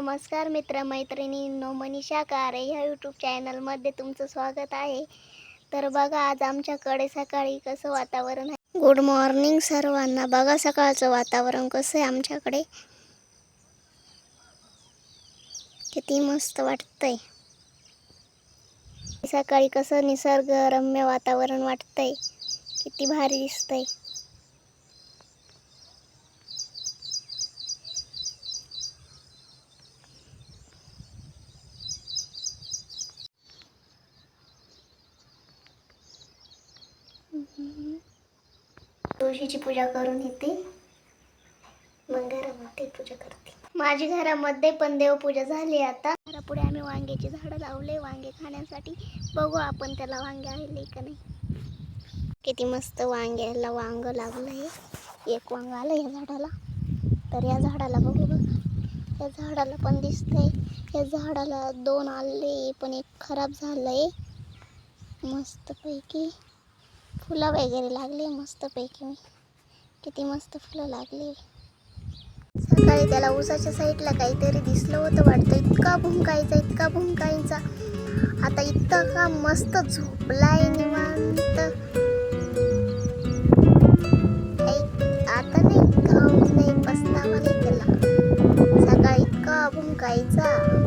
नमस्कार मित्र मैत्रिणींनो मनीषा कारे ह्या यूट्यूब चॅनलमध्ये तुमचं स्वागत आहे. तर बघा आज आमच्याकडे सकाळी कसं वातावरण आहे? गुड मॉर्निंग सर्वांना. बघा सकाळचं वातावरण कसं आहे आमच्याकडे? किती मस्त वाटतंय. सकाळी कसं निसर्गरम्य वातावरण वाटतंय. किती भारी दिसतंय. तुळशीची पूजा करून येते मग घरामध्ये पूजा करते. माझी घरामध्ये पण देवपूजा झाली आता. घरापुढे आम्ही वांग्याची झाडं लावले. वांगे खाण्यासाठी बघू आपण त्याला वांगे आले का नाही. किती मस्त वांग्याला वांग लागलं आहे एक वांग आलं या झाडाला. तर या झाडाला बघू बघा. या झाडाला पण दिसतंय. या झाडाला दोन आले पण एक खराब झालंय. मस्तपैकी. फुलं वगैरे लागली मस्तपैकी किती मस्त फुलं लागली. सकाळी त्याला उसाच्या साईडला काहीतरी दिसलं होतं वाटतं. इतका भुंकायचा इतका भुंकायचा. आता इतका मस्त झोपलाय निवांत. आता नाही घाम नाही पस्तावा नाही त्याला. सकाळी इतका भुंकायचा.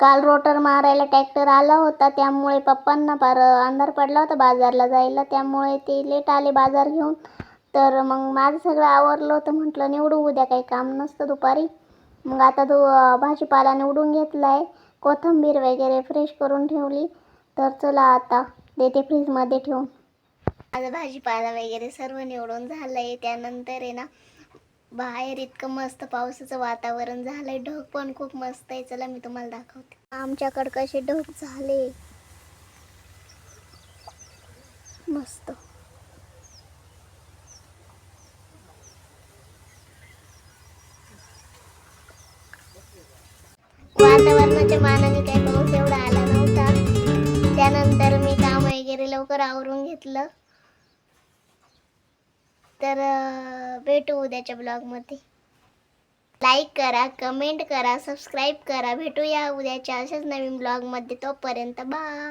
काल रोटर मारायला ट्रॅक्टर आला होता त्यामुळे पप्पांना फार अंधार पडला होता बाजारला जायला त्यामुळे ते लेट आले बाजार घेऊन. तर मग माझं सगळं आवरलं होतं म्हटलं निवडू उद्या काही काम नसतं दुपारी. मग आता तो भाजीपाला निवडून घेतला आहे कोथिंबीर वगैरे फ्रेश करून ठेवली. तर चला आता देते फ्रीजमध्ये ठेवून. माझं भाजीपाला वगैरे सर्व निवडून झालं आहे त्यानंतर आहे ना बाहेर इतकं मस्त पावसाचं वातावरण झालंय. ढग पण खूप मस्त आहे. चला मी तुम्हाला दाखवते. आमच्याकडे कसे ढग झाले. मस्त. वातावरणाच्या मानाने काही पाऊस एवढा आला नव्हता. त्यानंतर मी काम वगैरे लवकर आवरून घेतलं. तर भेटू उद्याच्या ब्लॉगमध्ये लाईक करा कमेंट करा सबस्क्राईब करा. भेटूया उद्याच्या अशाच नवीन ब्लॉगमध्ये तोपर्यंत बाय